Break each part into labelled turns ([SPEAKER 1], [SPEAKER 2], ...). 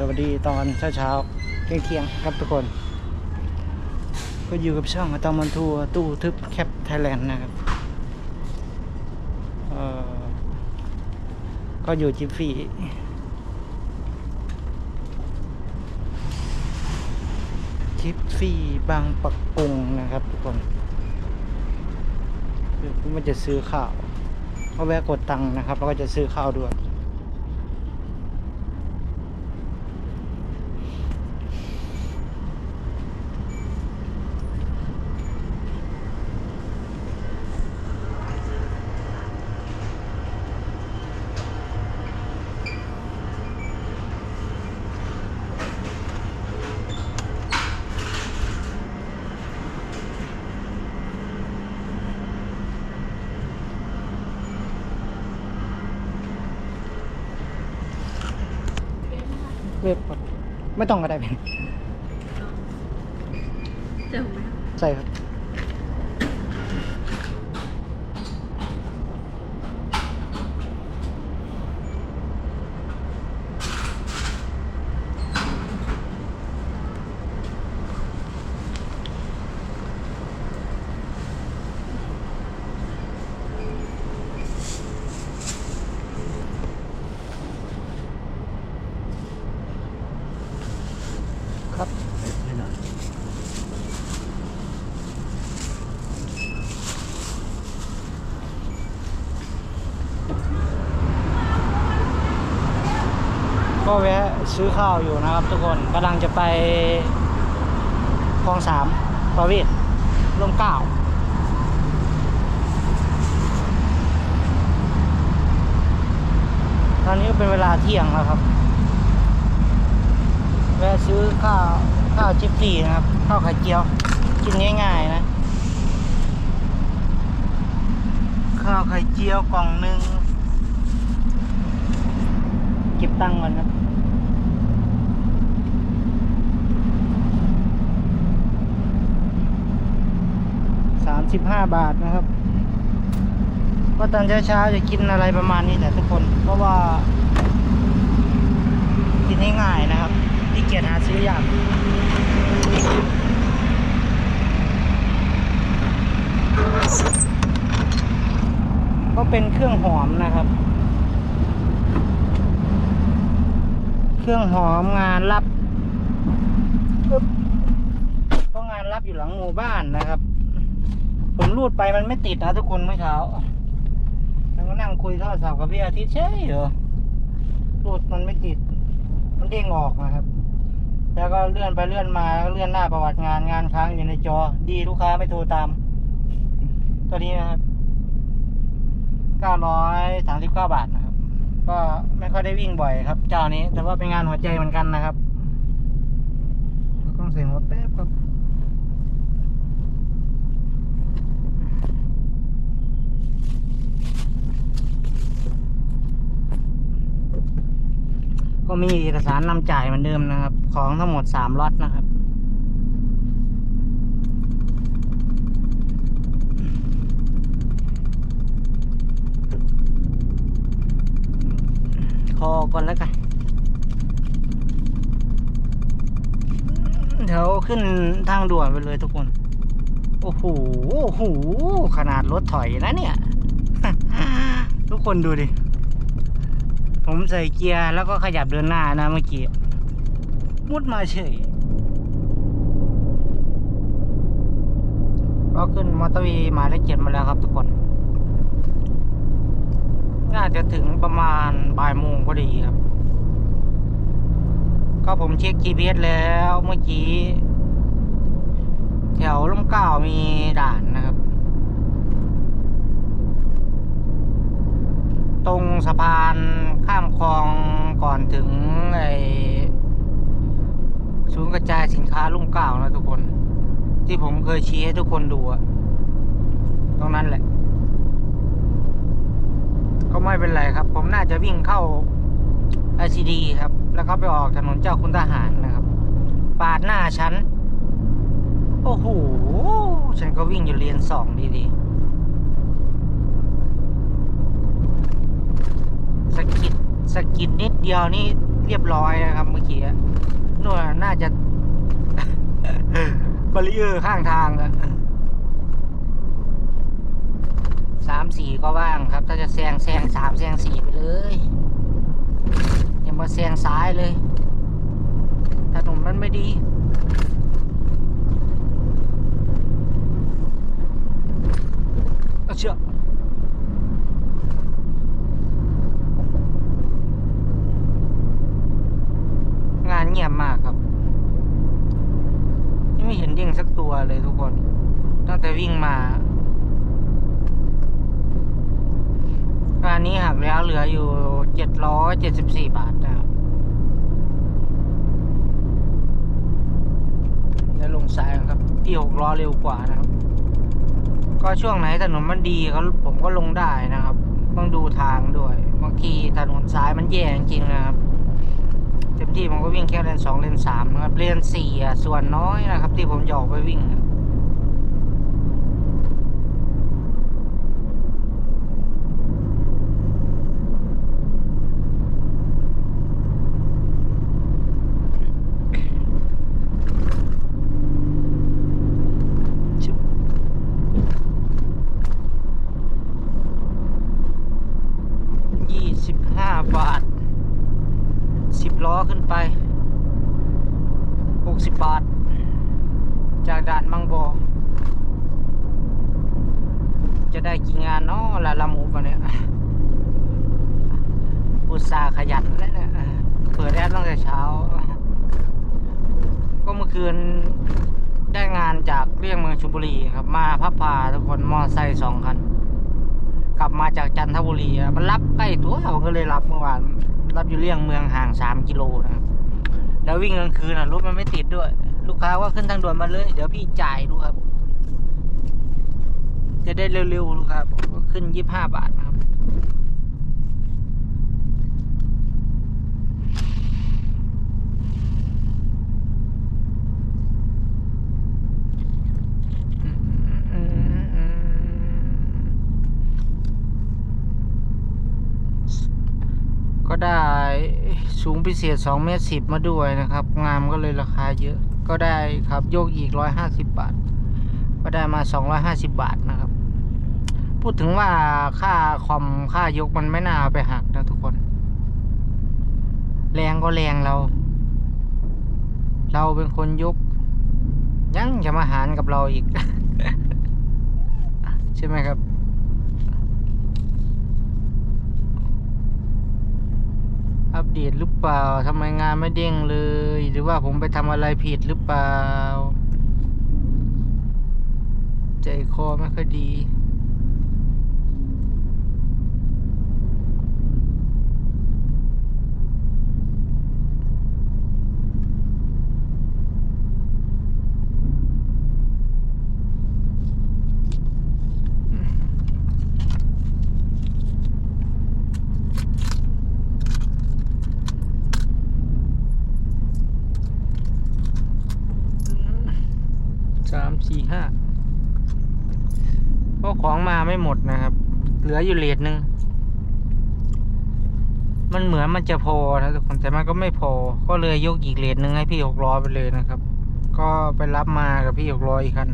[SPEAKER 1] สวัสดีตอนเช้าเช้าๆเที่ยงเที่ยงๆครับทุกคน ก็อยู่กับช่องอะตอมันทัวร์ตู้ทึบแคปไทยแลนด์นะครับก็อยู่จิฟฟี่จิฟฟี่บางปักกงนะครับทุกคนคือผมมันจะซื้อข้าวก็แวะกดตังค์นะครับ แล้วก็จะซื้อข้าวด้วย ไม่ต้องก็ได้ ซื้อข้าวอยู่นะครับ ทุกคนกำลังจะไปคลองสามประเวศร่มเก้าตอนนี้เป็นเวลาเที่ยงแล้วครับ แวะซื้อข้าวข้าวจิบซี่นะครับ ข้าวไข่เจียว กินง่ายๆนะ ข้าวไข่เจียวกล่องหนึ่งเก็บตังค์ก่อนนะามสิบห้าบาทนะครับ ก็ตอนเช้าๆจะกินอะไรประมาณนี้แหละทุกคน เพราะว่า กินง่ายๆนะครับที่เกียจหาซื้อยากก็เป็นเครื่องหอมนะครับ เครื่องหอมงานรับก็งานรับอยู่หลังหมู่บ้านนะครับ ผมรูดไปมันไม่ติดนะทุกคนเมื่อเช้าแล้วก็นั่งคุยโทรศัพท์กับพี่อาทิตย์เฉยเหรอรูดมันไม่ติด มันเด้งออกนะครับ แล้วก็เลื่อนไปเลื่อนมาเลื่อนหน้าประวัติงานงานค้างอยู่ในจอ ดีลูกค้าไม่โทรตาม ตัวนี้นะครับ939บาทนะครับ ก็ไม่ค่อยได้วิ่งบ่อยครับ เจ้านี้ แต่ว่าเป็นงานหัวใจเหมือนกันนะครับกล้องเสียงหัวแป๊บครับ ก็มีเอกสารนำจ่ายเหมือนเดิมนะครับ ของทั้งหมดสามล็อตนะครับคอก่อนแล้วกัน เดี๋ยวขึ้นทางด่วนไปเลยทุกคน โอ้โห โอ้โห ขนาดรถถอยนะเนี่ย ทุกคนดูดิ ผมใส่เกียร์แล้วก็ขยับเดินหน้านะเมื่อกี้ มุดมาเฉยก็ขึ้นมอเตอร์วย์หมายเลขเจ็ดมาแล้วครับทุกคน น่าจะถึงประมาณบ่ายโมงพอดีครับ ก็ผมเช็ค GPS แล้วเมื่อกี้ แถวร่มเก้ามีด่านนะครับ ตรงสะพานข้ามคลองก่อนถึงไอศูนย์กระจายสินค้าลุ่มเกล้านะทุกคน ที่ผมเคยชี้ให้ทุกคนดูอะตรงนั้นแหละ ก็ไม่เป็นไรครับ ผมน่าจะวิ่งเข้า ICD ครับ แล้วก็ไปออกถนนเจ้าคุณทหารนะครับ ปาดหน้าฉัน โอ้โห ฉันก็วิ่งอยู่เลนสองดีๆ สกิดสกิดนิดเดียวนี่เรียบร้อยนะครับเมื่อกี้นู่นน่าจะบรีเออร์ข้างทางอะสามสี่ก็ว่างครับ ถ้าจะแซงแซงสามแซงสี่ไปเลยอย่ามาแซงซ้ายเลยถนนมันไม่ดีเชื่องานเงียบมากครับยังไม่เห็นเด้งสักตัวเลยทุกคน ตั้งแต่วิ่งมางานนี้หักแล้วเหลืออยู่เจ็ดร้อยเจ็ดสิบสี่บาทนะครับแล้วลงซ้ายครับที่หกล้อเร็วกว่านะครับ ก็ช่วงไหนถนนมันดีเขาผมก็ลงได้นะครับ ต้องดูทางด้วย บางทีถนนซ้ายมันแย่จริงนะครับเต็มที่ผมก็วิ่งแค่เลนสองเลนสามนะครับเลนสี่ส่วนน้อยนะครับ ที่ผมจะอกไปวิ่งอะชิบยี่สิบห้าบาท สิบล้อขึ้นไปหกสิบบาท จากด่านบางบอจะ ได้กี่งานเนาะละละหมูปะเนี่ยอุตส่าห์ขยันแล้วเนี่ยเปิดแอปตั้งแต่เช้า ก็เมื่อคืนได้งานจากเรียงเมืองชุมบุรีครับ มาพับพาทุกคนมอไซค์สองคัน กลับมาจากจันทบุรีมันรับใกล้ตัวผมก็เลยรับเมื่อวานรับอยู่เลียงเมืองห่างสามกิโลนะครับแล้ววิ่งกลางคืนอะรถมันไม่ติดด้วย ลูกค้าว่าขึ้นทางด่วนมาเลย เดี๋ยวพี่จ่ายดูครับ จะได้เร็วๆครับก็ขึ้นยี่ห้าบาทนะครับ ก็ได้สูงพิเศษ2เมตร10 มาด้วยนะครับ งามก็เลยราคาเยอะ ก็ได้ครับโยกอีก 150 บาท ก็ได้มา 250 บาทนะครับ พูดถึงว่าค่าคอมค่ายกมันไม่น่าเอาไปหักนะทุกคน แรงก็แรงเรา เราเป็นคนยก ยังจะมาหารกับเราอีก ใช่ไหมครับอัปเดตหรือเปล่าทำไมงานไม่เด้งเลย หรือว่าผมไปทำอะไรผิดหรือเปล่า ใจคอไม่ค่อยดี สามสี่ ห้าเพราะของมาไม่หมดนะครับ เหลืออยู่เลทหนึ่งมันเหมือนมันจะพอนะทุกคนแต่มันก็ไม่พอ ก็เลยยกอีกเลทหนึ่งให้พี่หกล้อไปเลยนะครับ ก็ไปรับมากับพี่หกล้ออีกคัน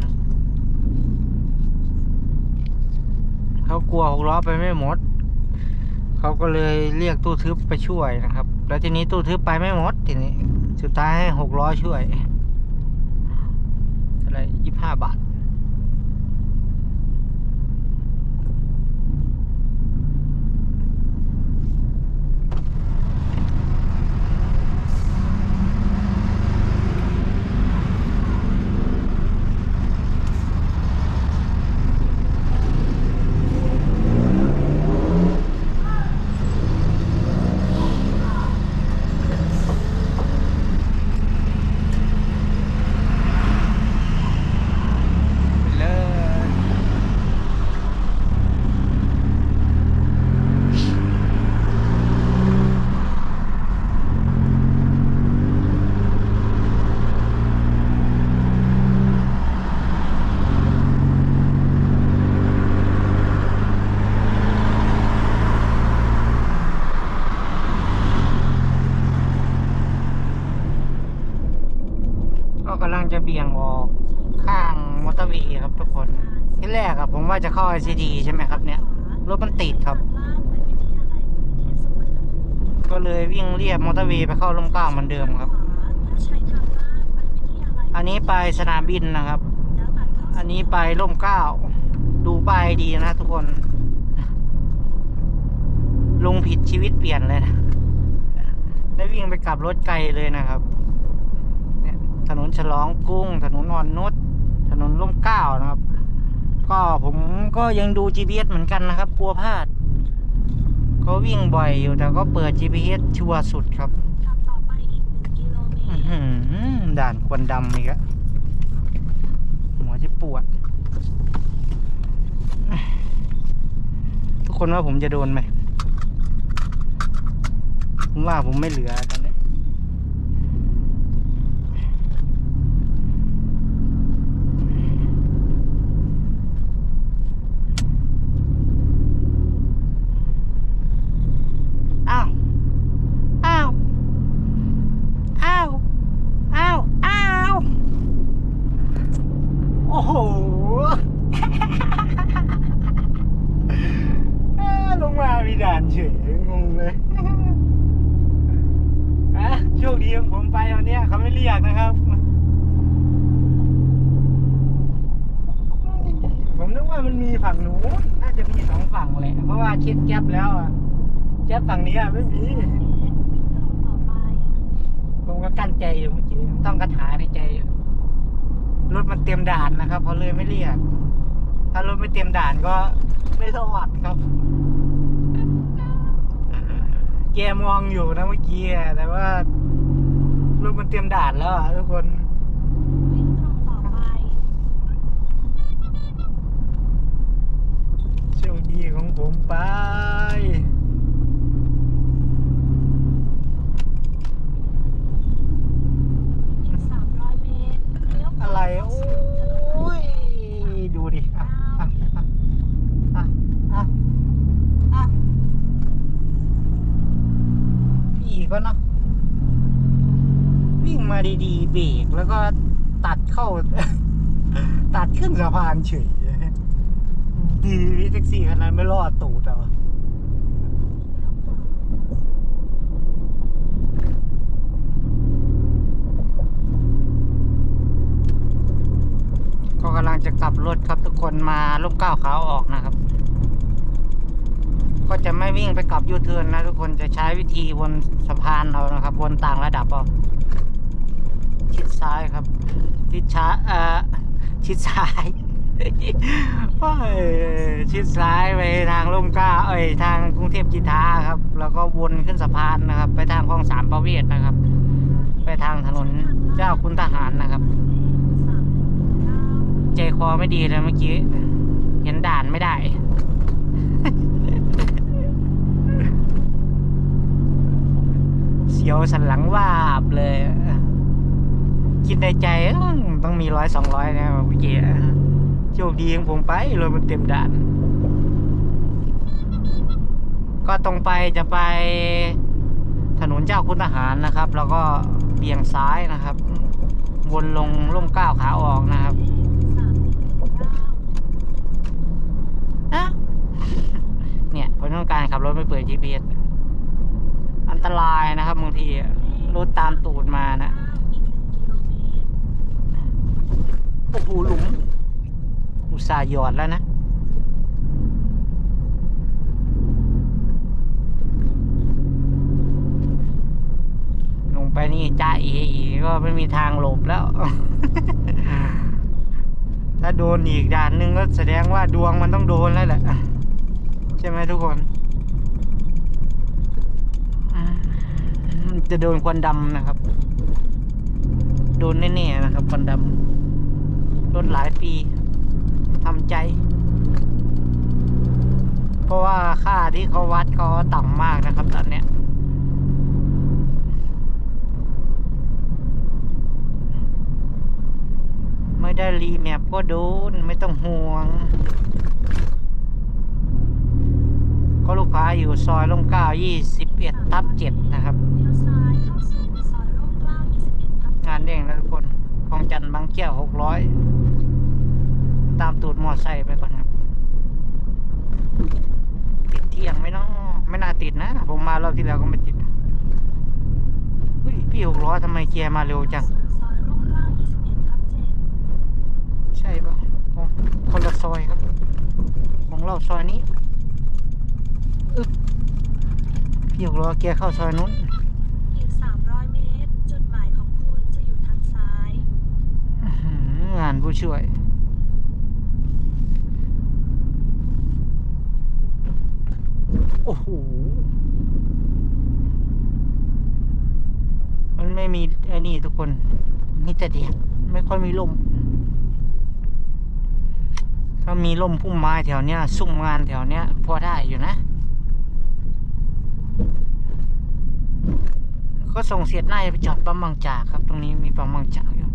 [SPEAKER 1] เขากลัวหกล้อไปไม่หมดเขาก็เลยเรียกตู้ทึบไปช่วยนะครับ แล้วทีนี้ตู้ทึบไปไม่หมดทีนี้ สุดท้ายให้หกล้อช่วย อะไรยี่ห้าบาท อ็กำลังจะเบี่ยงออกข้างมอเตอร์เวย์ครับทุกคน ที่แรกอะผมว่าจะเข้า ICD ใช่ไหมครับเนี่ย รถมันติดครับ ก็เลยวิ่งเรียบมอเตอร์เวย์ไปเข้าร่มเกล้าเหมือนเดิมครับ อันนี้ไปสนามบินนะครับ อันนี้ไปร่มเกล้า ดูป้ายดีนะทุกคน ลงผิดชีวิตเปลี่ยนเลยนะ ได้วิ่งไปกลับรถไกลเลยนะครับ ฉลองกรุ้งถนนอ่อนนุชถนนร่มเกล้านะครับ ก็ผมก็ยังดู GPS เหมือนกันนะครับ กลัวพลาดก็วิ่งบ่อยอยู่แต่ก็เปิด GPS ชัวร์สุดครับอื้อหือด่านควันดำอีกแล้วหัวจะปวด ทุกคนว่าผมจะโดนไหมผมว่าผมไม่เหลือตอนนี้ อ้าว อ้าว อ้าว อ้าว อ้าว โอ้โห อ้าลงมามีด่านเฉยงงเลยอะโชคดีของผมไปวันเนี้ยเขา ไม่เรียกนะครับ ผมนึกว่ามันมีฝั่งหนูนน่าจะมีสองฝั่งแหละเพราะว่าเช็ดแก๊ปแล้วอะแก๊ปฝั่งนี้อะไม่มีผมก็กั้นใจอยู่เมื่อกี้ต้องกระถาในใจอยู่รถมันเต็มด่านนะครับเขาเลยไม่เรียก ถ้ารถไม่เต็มด่านก็ไม่รอดครับแกมองอยู่นะเมื่อกี้แต่ว่า รถมันเตรียมด่านแล้วอะทุกคน โชคดีของผมไป อะไร โอ้ย ดูดิ อะ อะ อะ อะ อะอะพี่ก็เนาะวิ่งมาดีๆ เบร ก็ตัดเข้า ตัดขึ้นสะพานเฉยดีแท็กซี่คันนั้นไม่รอดตูดอะก็กำลังจะกลับรถครับทุกคนมาลูกก้าวขาออกนะครับ ก็จะไม่วิ่งไปกลับยูเทิร์นนะทุกคนจะใช้วิธีวนสะพานเอานะครับวนต่างระดับเอา ชิดซ้ายครับ ชิดช้าเอ่อชิดซ้าย โอ้ยชิดซ้ายไปทางร่มกล้าเอ้ยทางกรุงเทพจิตาครับ แล้วก็วนขึ้นสะพานนะครับ ไปทางคลองสามประเวศนะครับ ไปทางถนนเจ้าคุณทหารนะครับ ใจคอไม่ดีเลยเมื่อกี้ เห็นด่านไม่ได้เสียวสันหลังวาบเลย คิดในใจต้องมีร้อยสองร้อยนะเมื่อกี้โชคดีของผมไปรถมันเต็มด่าน ก็ตรงไปจะไปถนนเจ้าคุณทหารนะครับ แล้วก็เบี่ยงซ้ายนะครับ วนลงร่มก้าวขาออกนะครับเนี่ยผมต้องการขับรถไม่เปิด GPS อันตรายนะครับบางทีรถตามตูดมานะ โอ้โหหลุม อุตส่าห์หยอดแล้วนะลงไปนี่จ้าเออีกก็ไม่มีทางหลบแล้ว ถ้าโดนอีกด่านหนึงก็แสดงว่าดวงมันต้องโดนแล้วแหละ ใช่ไหมทุกคนอืมจะโดนควันดำนะครับ โดนแน่ๆนะครับควันดำ โดนหลายปีทำใจ เพราะว่าค่าที่เขาวัดเขาต่ำมากนะครับตอนเนี้ยไม่ได้รีแมปก็โดนไม่ต้องห่วง ก็ลูกค้าอยู่ซอยลงเก้ายี่สิบเอ็ดทับเจ็ดนะครับ งานเด้งแล้วทุกคน คลองจันทน์บางแก้วหกร้อยตามตูดมอไซค์ไปก่อนครับ ติดเที่ยงไหมเนาะไม่น่าติดนะ ผมมารอบที่แล้วก็ไม่ติดเฮ้ยพี่หกล้อทำไมเกียร์มาเร็วจัง ใช่ปะคนละซอยครับ ของเราซอยนี้อึ๊บพี่หกล้อเกียร์เข้าซอยนู้น
[SPEAKER 2] อีก 300 เมตร จุดหมายของคุณจะอยู่ทางซ้าย
[SPEAKER 1] อื้อหือ งานผู้ช่วย โอ้โห มันไม่มีไอ้นี่ทุกคน มีแต่แดดไม่ค่อยมีลม ถ้ามีลมพุ่มไม้แถวเนี้ยซุ่มงานแถวเนี้ย พอได้อยู่นะ ก็ส่งเสียดหน้าไปจอดปั๊มบางจากครับ ตรงนี้มีปั๊มบางจากอยู่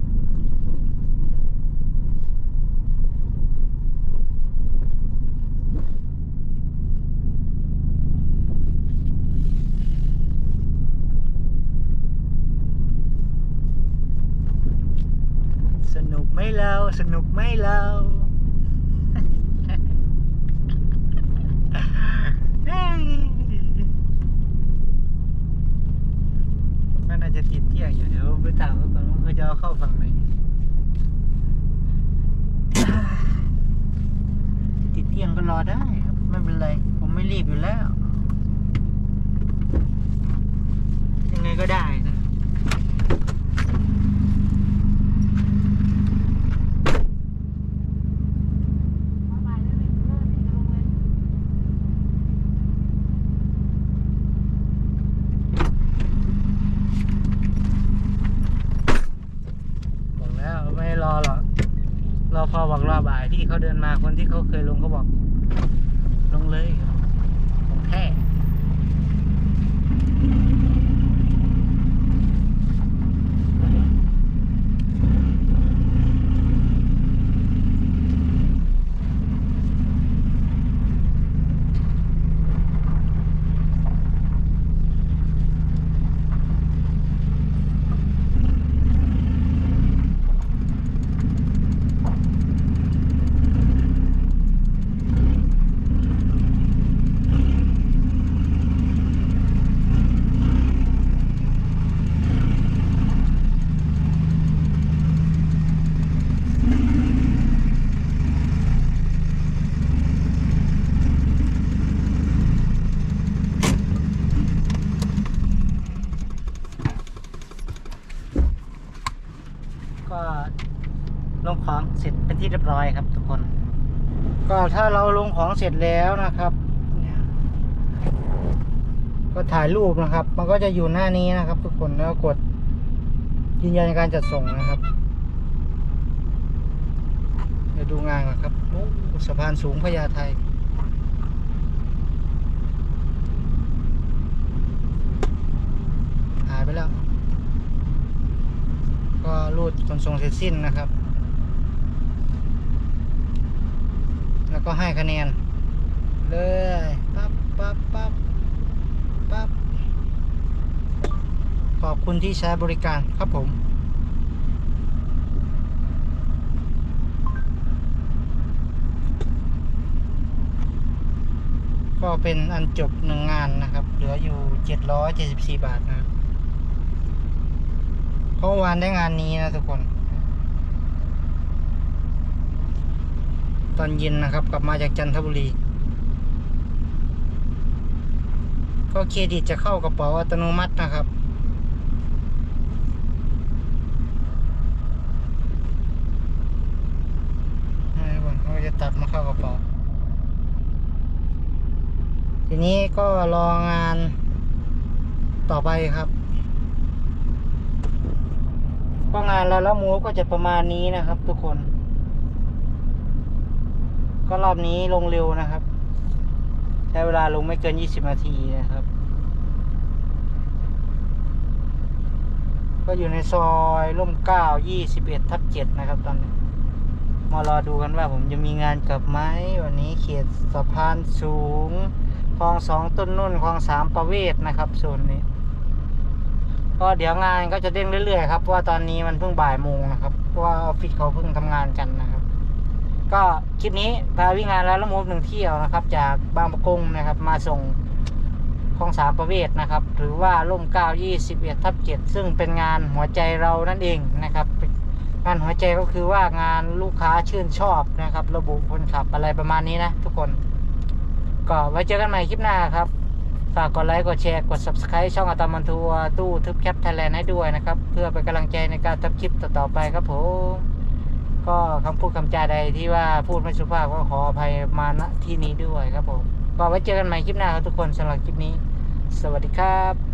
[SPEAKER 1] สนุกไหม เราสนุกไหมเรามันอาจจะติดเที่ยงอยู่เดี๋ยวไปถามเขาก่อนว่าเขาจะเอาเข้าฝั่งไหนติดเที่ยงก็รอได้ครับไม่เป็นไร ผมไม่รีบอยู่แล้ว ยังไงก็ได้นะ บอกแล้วไม่รอหรอกรอพอบอกรอบ่ายที่เขาเดินมาคนที่ เขาเคยลงเขาบอก ลงเลยของแท้ก็ลงของเส ร็จเป็นที่เรียบร้อยครับ ทุกคน ก็ถ้าเราลงของเสร็จแล้วนะครับ ก็ถ่ายรูปนะครับ มันก็จะอยู่หน้านี้นะครับ ทุกคนแล้วกดยืนยันการจัดส่งนะครับเดี๋ยวดูงานก่อนครับโอ้สะพานสูงพญาไทหายไปแล้ว ก็รูดขนส่งเสร็จสิ้นนะครับ แล้วก็ให้คะแนน เลยปั๊บปั๊บปั๊บปั๊บขอบคุณที่ใช้บริการครับผมก็เป็นอันจบหนึ่งงานนะครับ เหลืออยู่เจ็ดร้อยเจ็ดสิบสี่บาทนะเพราะวานได้งานนี้นะทุกคน ตอนเย็นนะครับ กลับมาจากจันทบุรี ก็เครดิตจะเข้ากระเป๋าอัตโนมัตินะครับเขาจะตัดมาเข้ากระเป๋า ทีนี้ก็รองานต่อไปครับก็งานแล้วละมูก็จะประมาณนี้นะครับทุกคน ก็รอบนี้ลงเร็วนะครับ ใช้เวลาลงไม่เกิน 20 นาทีนะครับ ก็อยู่ในซอยร่มเก้า21ทับ7นะครับตอนนี้ มารอดูกันว่าผมจะมีงานกลับไหมวันนี้เขตสะพานสูงคลองสองต้นนุ่นคลองสามประเวศนะครับโซนนี้ ก็เดี๋ยวงานก็จะเด้งเรื่อยๆครับเพราะว่าตอนนี้มันเพิ่งบ่ายโมงนะครับเพราะว่าออฟฟิศเขาเพิ่งทำงานกันนะครับ ก็คลิปนี้พาวิ่งงานแล้วละมุมหนึ่งเที่ยวนะครับ จากบางประกงนะครับ มาส่งคลองสามประเวศนะครับ หรือว่าร่มเก้ายี่สิบเอ็ดทับเจ็ดซึ่งเป็นงานหัวใจเรานั่นเองนะครับงานหัวใจก็คือว่างานลูกค้าชื่นชอบนะครับ ระบุคนขับอะไรประมาณนี้นะทุกคน ก็ไว้เจอกันใหม่คลิปหน้าครับฝากกดไลค์กดแชร์กด subscribe ช่องอัตมันทัวตู้ทึบแคปไทยแลนด์ให้ด้วยนะครับ เพื่อเป็นกำลังใจในการทำคลิปต่อๆไปครับผม ก็คำพูดคำจาใดที่ว่าพูดไม่สุภาพก็ขออภัยมาณที่นี้ด้วยครับผมก็ไว้เจอกันใหม่คลิปหน้าครับทุกคนสำหรับคลิปนี้ สวัสดีครับ